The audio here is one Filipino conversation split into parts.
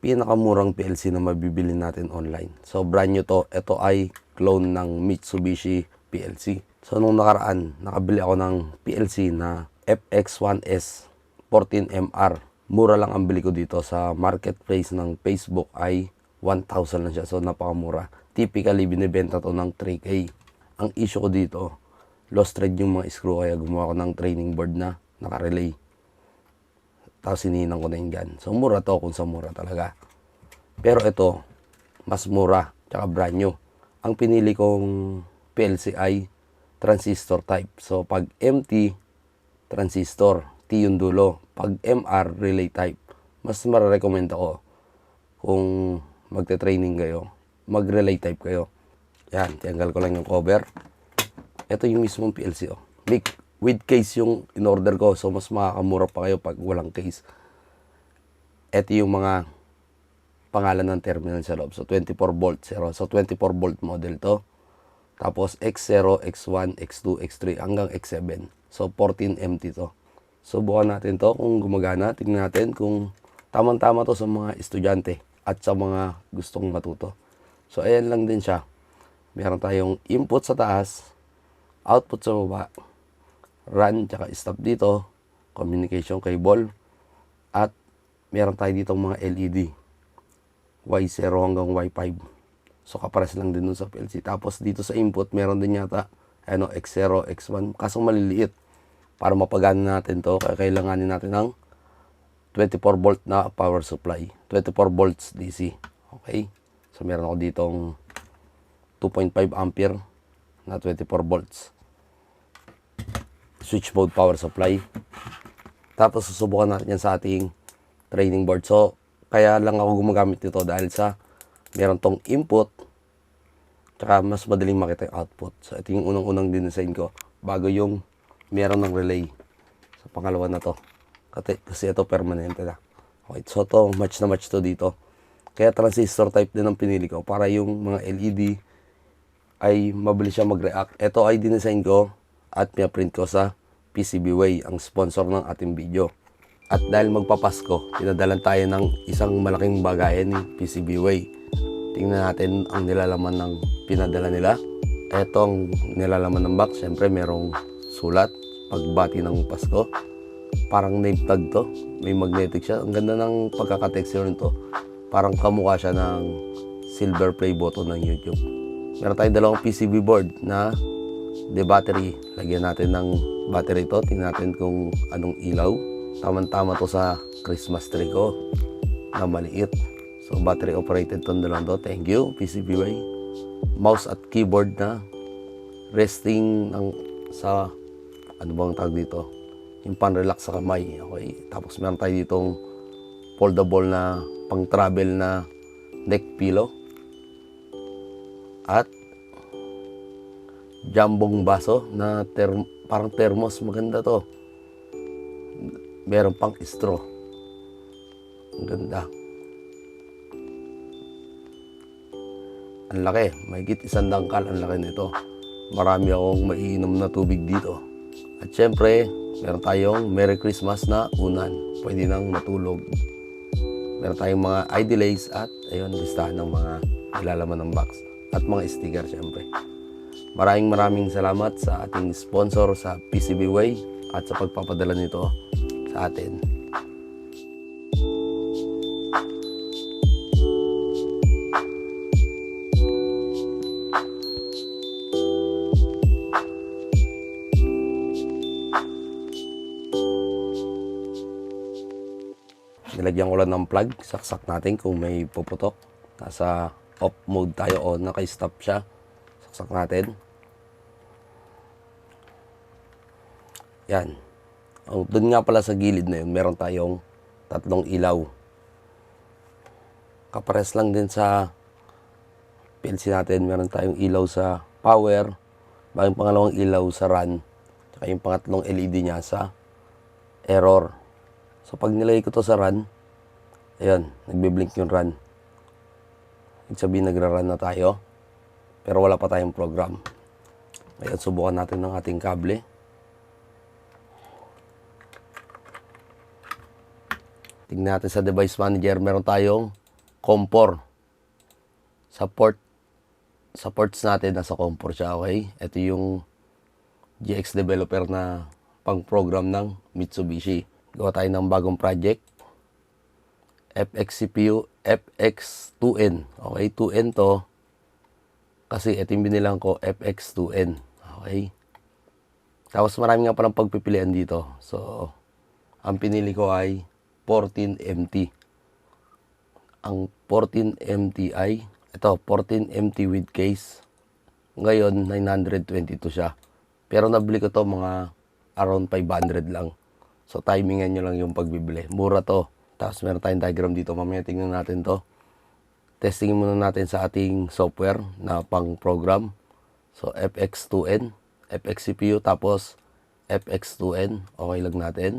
pinakamurang PLC na mabibili natin online. So brand new to. Ito ay clone ng Mitsubishi PLC. So nung nakaraan, nakabili ako ng PLC na FX1S 14MR. Mura lang ang bili ko dito sa marketplace ng Facebook ay 1,000 lang siya. So napakamura. Typically binibenta to ng 3K. Ang issue ko dito, lost thread yung mga screw kaya gumawa ko ng training board na naka-relay. Tapos hinihinang ko na yung gun. So mura to kung sa mura talaga. Pero ito, mas mura, tsaka brand new. Ang pinili kong PLC ay transistor type. So pag MT, transistor, T yung dulo. Pag MR, relay type. Mas mararecommend ako kung magte-training kayo, mag-relay type kayo. Yan, tiyanggal ko lang yung cover. Ito yung mismong PLC. Oh. Big, with case yung in-order ko. So, mas makakamura pa kayo pag walang case. Ito yung mga pangalan ng terminal sa loob. So, 24 volt 0. So, 24 volt model to. Tapos, X0, X1, X2, X3, hanggang X7. So, 14 MT to. Subukan natin to kung gumagana. Tingnan natin kung tamang-tama to sa mga estudyante at sa mga gustong matuto. So, ayan lang din siya. Meron tayong input sa taas, output sa baba, run, tsaka stop dito, communication cable, at meron tayo dito mga LED. Y0 hanggang Y5. So, kapares lang din dun sa PLC. Tapos, dito sa input, meron din yata, ano, X0, X1, kasong maliliit. Para mapagana natin to, kaya kailanganin natin ng 24 volt na power supply. 24 volts DC. Okay? So, meron ako ditong 2.5 ampere na 24 volts. Switch mode power supply. Tapos susubukan natin yan sa ating training board. So, kaya lang ako gumagamit nito dahil sa meron tong input tsaka mas madaling makita yung output. So, ito yung unang-unang dinesign ko bago yung meron ng relay. So, pangalawa na to. Kasi, ito permanente na. Okay, so to match na match to dito. Kaya transistor type din ang pinili ko para yung mga LED ay mabilis siya mag-react. Ito ay dinesign ko at print ko sa PCBWay, ang sponsor ng ating video. At dahil magpapasko, pinadalan tayo ng isang malaking bagayan ni PCBWay. Tingnan natin ang nilalaman ng pinadala nila. Ito ang nilalaman ng box. Siyempre, merong sulat, pagbati ng Pasko. Parang name tag to. May magnetic siya. Ang ganda ng pagkakatexture nito. Parang kamukha siya ng silver play button ng YouTube. Meron tayong dalawang PCB board na the battery. Lagyan natin ng battery to. Tingnan natin kung anong ilaw. Tama-tama to sa Christmas tree ko na maliit. So battery operated to na to. Thank you PCBY. Mouse at keyboard na resting ng sa ano bang tawag dito? Yung pan-relax sa kamay. Okay. Tapos meron tayo ditong foldable na pang-travel na neck pillow. At jambong baso na term, parang thermos. Maganda to. Meron pang straw. Ang ganda. Ang laki. Mahigit isang dangkal ang laki nito. Marami akong maiinom na tubig dito. At syempre, meron tayong Merry Christmas na unan. Pwede nang matulog. Meron tayong mga ID lays at ayun, listahan ng mga ilalaman ng box. At mga sticker syempre. Maraming maraming salamat sa ating sponsor sa PCB Way at sa pagpapadala nito sa atin. Nilagyan ko lang ng plug, saksak natin kung may puputok. Nasa off mode tayo o naka-stop siya. Saksak natin. Yan. Oh, doon nga pala sa gilid na yun, meron tayong tatlong ilaw. Kapares lang din sa PLC natin, meron tayong ilaw sa power, bagong pangalawang ilaw sa run, tsaka yung pangatlong LED niya sa error. So pag nilagay ko to sa run, ayan, nagbe-blink yung run. Ibig sabihin nagra-run na tayo, pero wala pa tayong program. Ayan, subukan natin ng ating kable. Tingnan natin sa device manager, meron tayong Compor. Sa port, sa natin, nasa Compor siya, okay? Ito yung GX developer na pang-program ng Mitsubishi. Gawa tayo ng bagong project. FX CPU, FX2N. Okay, 2N to. Kasi ito yung binilang ko, FX2N. Okay. Tapos marami nga palang pagpipilian dito. So, ang pinili ko ay 14MT. Ang 14MT ay, ito, 14MT with case. Ngayon, 922 siya. Pero nabili ko to mga around 500 lang. So, timingan nyo lang yung pagbibili. Mura to. Tapos meron tayong diagram dito. Mamaya tingnan natin to. Testingin muna natin sa ating software na pang-program. So, FX2N, FX CPU, tapos FX2N. Okay lang natin.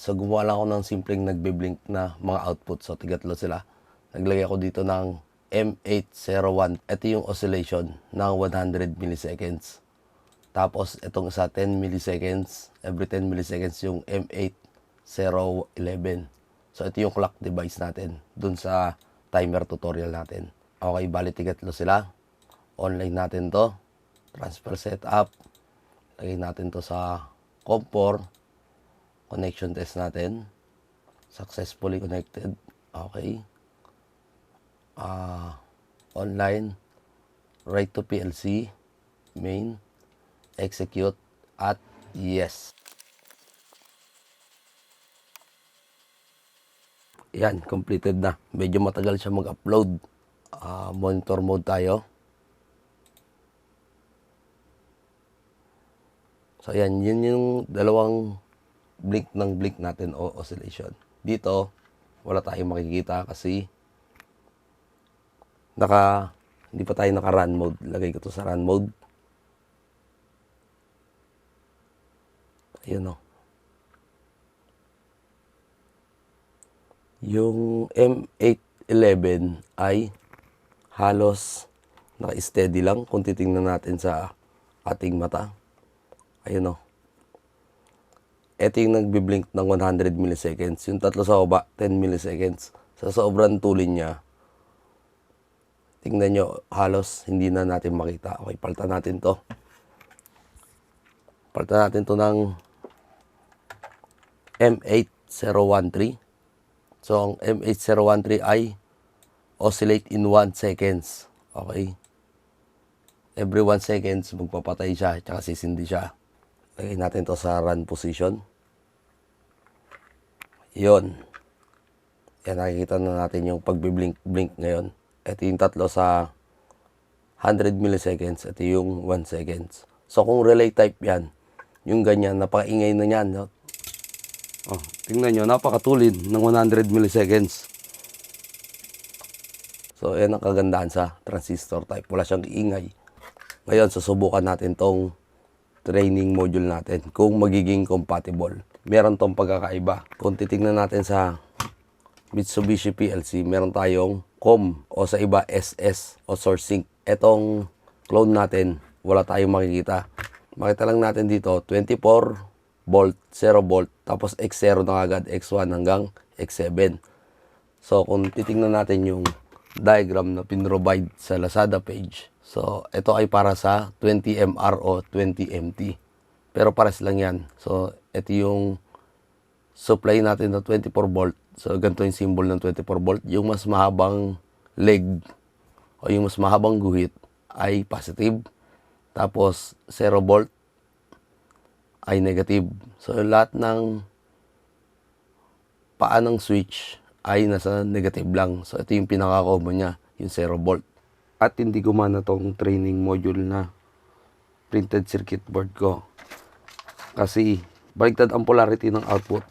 So, gumawa lang ako ng simpleng nagbe-blink na mga output. So, tigatlo sila. Naglagay ako dito ng M801. Ito yung oscillation ng 100 milliseconds. Tapos, itong isa 10 milliseconds. Every 10 milliseconds yung M8011. So, ito yung clock device natin dun sa timer tutorial natin. Okay, bali tigatlo sila. Online natin to. Transfer setup. Lagay natin to sa Compor connection test natin. Successfully connected. Okay. Ah, online. Write to PLC. Main. Execute. At yes. Yan, completed na. Medyo matagal siya mag-upload. Ah, monitor mode tayo. So, yan. Yun yung dalawang blink ng blink natin o oscillation. Dito, wala tayong makikita kasi naka hindi pa tayo naka run mode. Lagay ko to sa run mode. Ayun o. Yung M811 ay halos naka-steady lang kung titingnan natin sa ating mata. Ayun o. Ito yung nagbi-blink ng 100 milliseconds. Yung tatlo sa baba, 10 milliseconds. Sa sobrang tulin niya, tingnan nyo, halos hindi na natin makita. Okay, palitan natin to. Palitan natin to ng M8013. So, ang M8013 ay oscillate in 1 seconds. Okay. Every 1 seconds, magpapatay siya, tsaka sisindi siya. Lagay natin to sa run position. Yon. Yan, nakikita na natin yung pagbiblink-blink ngayon. Ito yung tatlo sa 100 milliseconds. Ito yung 1 seconds. So, kung relay type yan, yung ganyan, napakaingay na yan. No? Oh, tingnan nyo, napakatulid ng 100 milliseconds. So, yan ang kagandahan sa transistor type. Wala siyang ingay. Ngayon, susubukan natin tong training module natin kung magiging compatible. Meron tong pagkakaiba. Kung titingnan natin sa Mitsubishi PLC, meron tayong COM o sa iba SS o source sync. Etong clone natin, wala tayong makikita. Makita lang natin dito, 24 volt, 0 volt, tapos X0 na agad, X1 hanggang X7. So, kung titingnan natin yung diagram na pinrovide sa Lazada page, so, ito ay para sa 20 MR o 20 MT. Pero pares lang yan. So, ito yung supply natin na 24 volt. So, ganito yung symbol ng 24 volt. Yung mas mahabang leg o yung mas mahabang guhit ay positive. Tapos, 0 volt ay negative. So, lahat ng paa ng switch ay nasa negative lang. So, ito yung pinaka-common niya, yung 0 volt. At hindi gumana tong training module na printed circuit board ko. Kasi, baliktad ang polarity ng output.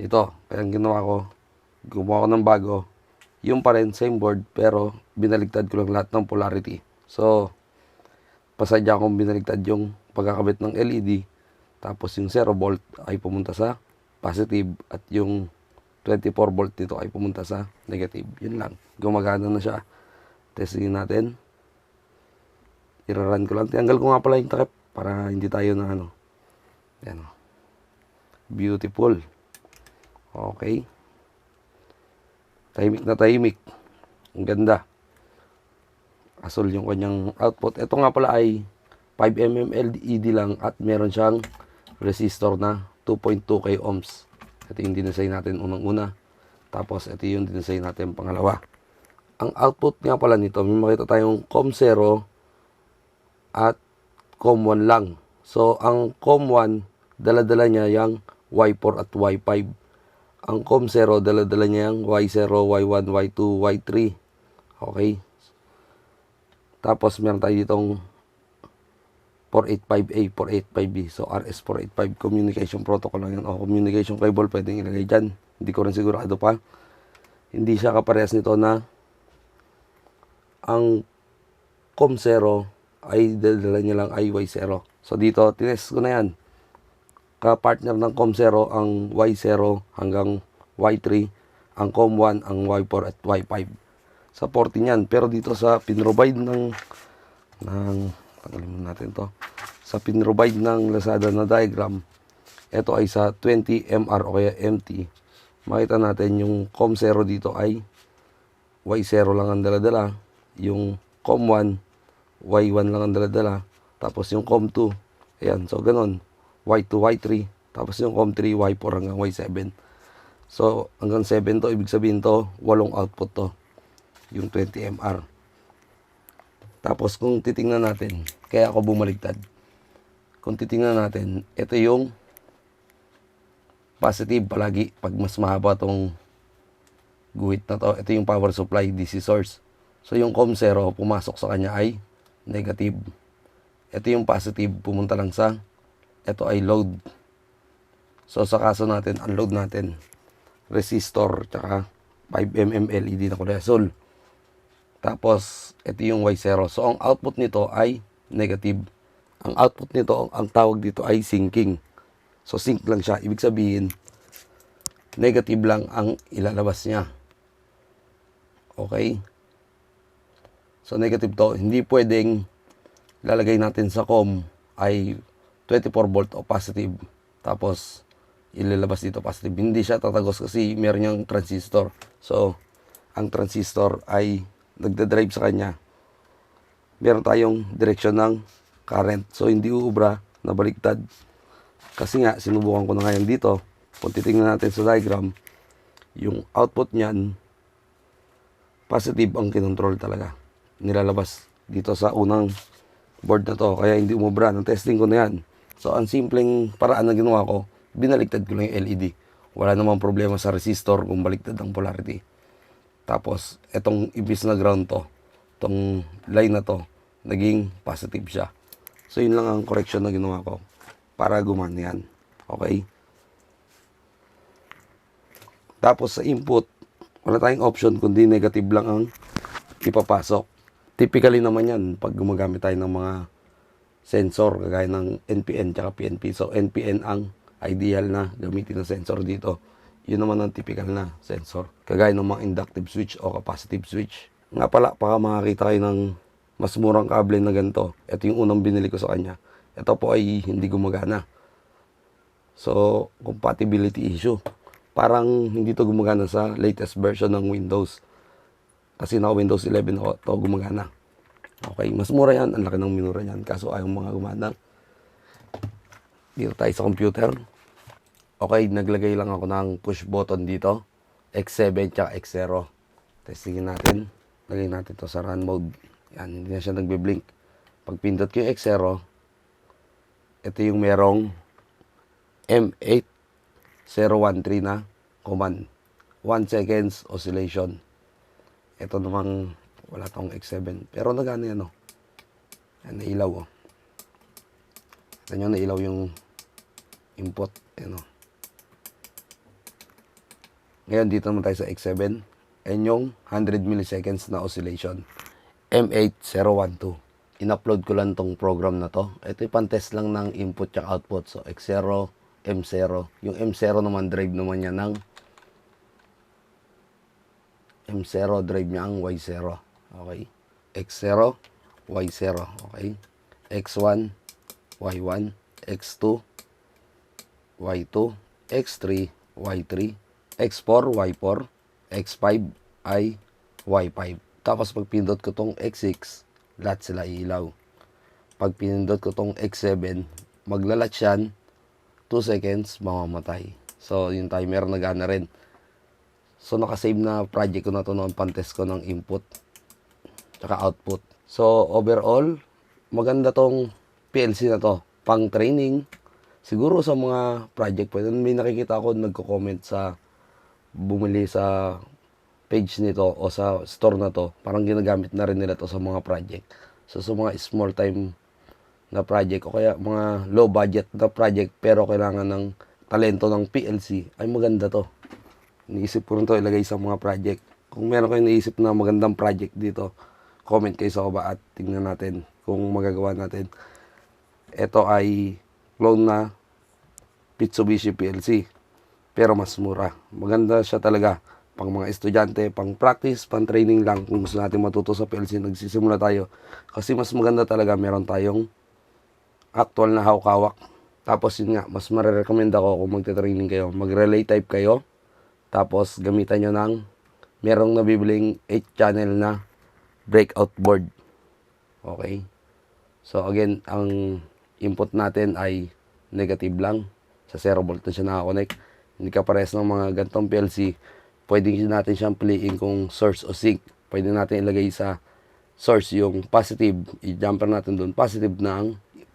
Ito, kaya ang ginawa ko, gumawa ko ng bago. Yung pa rin, same board, pero binaligtad ko lang lahat ng polarity. So, pasadya akong binaligtad yung pagkakabit ng LED. Tapos yung 0 volt ay pumunta sa positive at yung 24 volt dito ay pumunta sa negative. Yun lang. Gumagana na siya. Testingin natin. Iraran ko lang. Tanggal ko nga pala yung takip para hindi tayo na ano. Yan o. Beautiful. Okay. Tahimik na tahimik. Ang ganda. Asol yung kanyang output. Ito nga pala ay 5mm LED lang at meron siyang resistor na 2.2k ohms. Ito yung dinesign natin unang-una. Tapos ito yung dinesign natin pangalawa. Ang output nga pala nito, may makita tayong COM0 at COM1 lang. So, ang COM1, dala-dala niya yung Y4 at Y5. Ang COM0, dala-dala niya yung Y0, Y1, Y2, Y3. Okay? Tapos, meron tayo ditong 485A, 485B. So, RS485 communication protocol lang yan. O, communication cable, pwedeng ilagay dyan. Hindi ko rin sigurado pa. Hindi siya kaparehas nito na ang COM0 ay dala niya lang ay Y0. So, dito, tinest ko na yan. Ka-partner ng COM0 ang Y0 hanggang Y3. Ang COM1 ang Y4 at Y5 sa 40 niyan. Pero dito sa pinrovide ng ng tanggalin muna natin to. Sa pinrovide ng Lazada na diagram, ito ay sa 20 MR o kaya MT. Makita natin yung COM0 dito ay Y0 lang ang dala-dala. Yung COM1, Y1 lang ang dala-dala. Tapos yung COM2, ayan, so ganun. Y2, Y3. Tapos yung COM3, Y4 hanggang Y7. So, hanggang 7 to, ibig sabihin to, walong output to yung 20 MR. Tapos kung titingnan natin, kaya ako bumaligtad. Kung titingnan natin, ito yung positive palagi pag mas mahaba tong guhit na to. Ito yung power supply DC source. So yung COM0 pumasok sa kanya ay negative. Ito yung positive pumunta lang sa ito ay load. So sa kaso natin, unload natin resistor tsaka 5mm LED na kulay asul. Tapos, ito yung Y0. So, ang output nito ay negative. Ang output nito, ang tawag dito ay sinking. So, sink lang siya. Ibig sabihin, negative lang ang ilalabas niya. Okay? So, negative to. Hindi pwedeng lalagay natin sa COM ay 24 volt o positive. Tapos, ilalabas dito positive. Hindi siya tatagos kasi meron niyang transistor. So, ang transistor ay nagda-drive sa kanya, meron tayong direksyon ng current. So, hindi uubra na baliktad. Kasi nga, sinubukan ko na ngayon dito. Kung titingnan natin sa diagram, yung output niyan, positive ang kinontrol talaga. Nilalabas dito sa unang board na to. Kaya hindi umubra. Nang testing ko na yan. So, ang simpleng paraan na ginawa ko, binaliktad ko lang yung LED. Wala namang problema sa resistor kung baliktad ang polarity. Tapos, etong ibis na ground to, itong line na to, naging positive siya. So, yun lang ang correction na ginawa ko para gumana yan. Okay? Tapos, sa input, wala tayong option kundi negative lang ang ipapasok. Typically naman yan pag gumagamit tayo ng mga sensor kagaya ng NPN at PNP. So, NPN ang ideal na gamitin na sensor dito yun naman ang typical na sensor. Kagaya ng mga inductive switch o capacitive switch. Nga pala, baka makakita kayo ng mas murang kable na ganito. Ito yung unang binili ko sa kanya. Ito po ay hindi gumagana. So, compatibility issue. Parang hindi to gumagana sa latest version ng Windows. Kasi na Windows 11 ako, to gumagana. Okay, mas mura yan. Ang laki ng minura yan. Kaso ayaw mga gumana. Dito tayo sa computer. Okay, naglagay lang ako ng push button dito. X7 tsaka X0. Testingin natin. Lagay natin to sa run mode. Yan, hindi na siya nagbe-blink. Pag pindot ko yung X0, ito yung merong M8013 na command. 1 seconds oscillation. Ito namang wala tong X7. Pero nagana yan, oh. Yan, nailaw, oh. Ito nyo, nailaw yung input. Yan, oh. Ngayon, dito naman tayo sa X7. Yan yung 100 milliseconds na oscillation. M8012. In-upload ko lang tong program na to. Ito yung pan-test lang ng input at output. So, X0, M0. Yung M0 naman, drive naman yan ng M0, drive niya ang Y0. Okay. X0, Y0. Okay. X1, Y1, X2, Y2, X3, Y3, X4, Y4, X5, I, Y5. Tapos pag pinindot ko tong X6, lahat sila ilaw. Pag pinindot ko tong X7, maglalat yan, 2 seconds, mamamatay. So, yung timer nagana rin. So, nakasave na project ko na to noon, pantest ko ng input tsaka output. So, overall, maganda tong PLC na to. Pang training, siguro sa mga project pwede. May nakikita ako nagko-comment sa bumili sa page nito o sa store na to. Parang ginagamit na rin nila to sa mga project. So, sa mga small time na project o kaya mga low budget na project pero kailangan ng talento ng PLC ay maganda to. Iniisip ko rin to ilagay sa mga project. Kung meron kayong naisip na magandang project dito, comment kayo sa baba at tingnan natin kung magagawa natin. Ito ay clone na Mitsubishi PLC pero mas mura. Maganda siya talaga pang mga estudyante, pang practice, pang training lang kung gusto natin matuto sa PLC, nagsisimula tayo. Kasi mas maganda talaga meron tayong actual na hawak-hawak. Tapos yun nga, mas marirecommend ako kung magte-training kayo. Mag-relay type kayo. Tapos gamitan nyo ng merong nabibiling 8 channel na breakout board. Okay? So again, ang input natin ay negative lang. Sa 0 volt na siya nakakonect. Hindi ka pares ng mga gantong PLC. Pwede natin siyang piliin kung source o sink. Pwede natin ilagay sa source yung positive. I-jumper natin doon. Positive na ang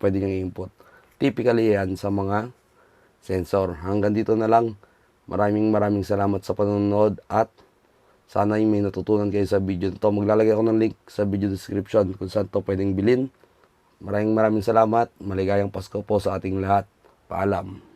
pwede niyang input. Typically yan sa mga sensor. Hanggang dito na lang. Maraming maraming salamat sa panonood at sana yung may natutunan kayo sa video to. Maglalagay ako ng link sa video description kung saan to pwedeng bilhin. Maraming maraming salamat. Maligayang Pasko po sa ating lahat. Paalam.